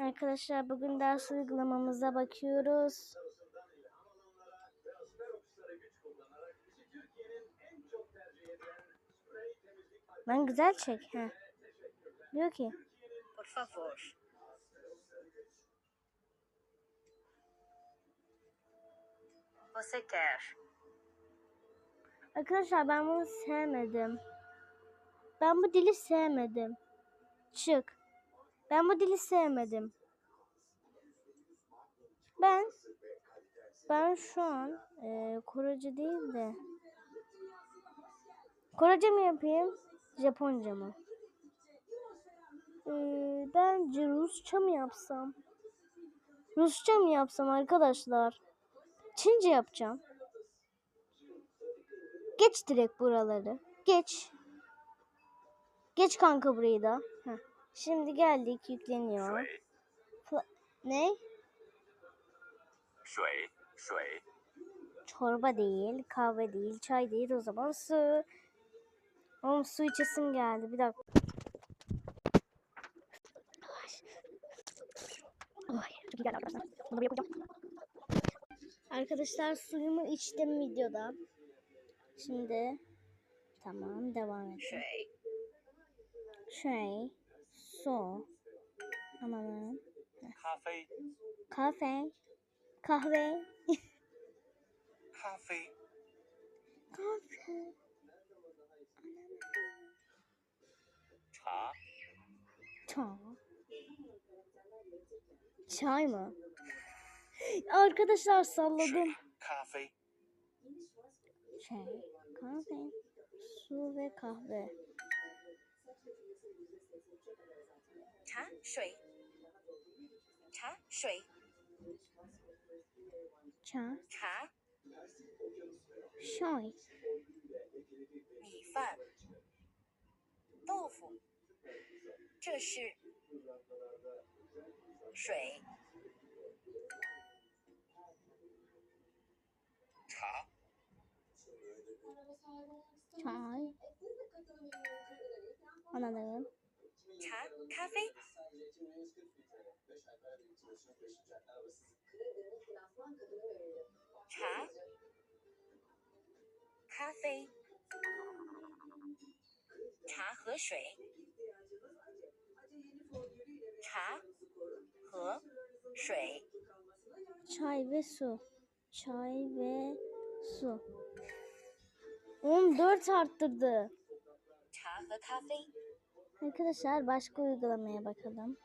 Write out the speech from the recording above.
Arkadaşlar bugün ders uygulamamıza bakıyoruz. Ben güzel çek. He. Diyor ki Por favor. Você quer? Arkadaşlar ben bunu sevmedim. Ben bu dili sevmedim. Çık. Ben bu dili sevmedim. Ben ben şu an e, Korece değil de Korece mi yapayım? Japonca mı? E, bence Rusça mı yapsam? Rusça mı yapsam arkadaşlar? Çince yapacağım. Geç direkt buraları. Geç. Geç kanka burayı da. Heh. Şimdi geldik yükleniyor. Shui. Ne? Shui, shui. Çorba değil, kahve değil, çay değil o zaman su. Oğlum su içesim geldi bir dakika. Çok iyi arkadaşlar. Bunu yapacağım. Arkadaşlar suyumu içtim videoda. Şimdi tamam devam edelim. Şey. Şey. So. Alalım. Kahve. Kahve. Kahve. Kahve. Kahve. Ta. Ta. Çay mı? Arkadaşlar salladım. Kahve. Çay, kahve, su ve kahve. 茶水茶水 Çay, 茶 çay, 米饭豆腐，这是水茶 çay. Anladım. 茶咖啡 茶咖啡茶和水茶和水 Çay ve su. Çay ve su. 14 arttırdı. 茶和咖啡 Arkadaşlar başka uygulamaya bakalım.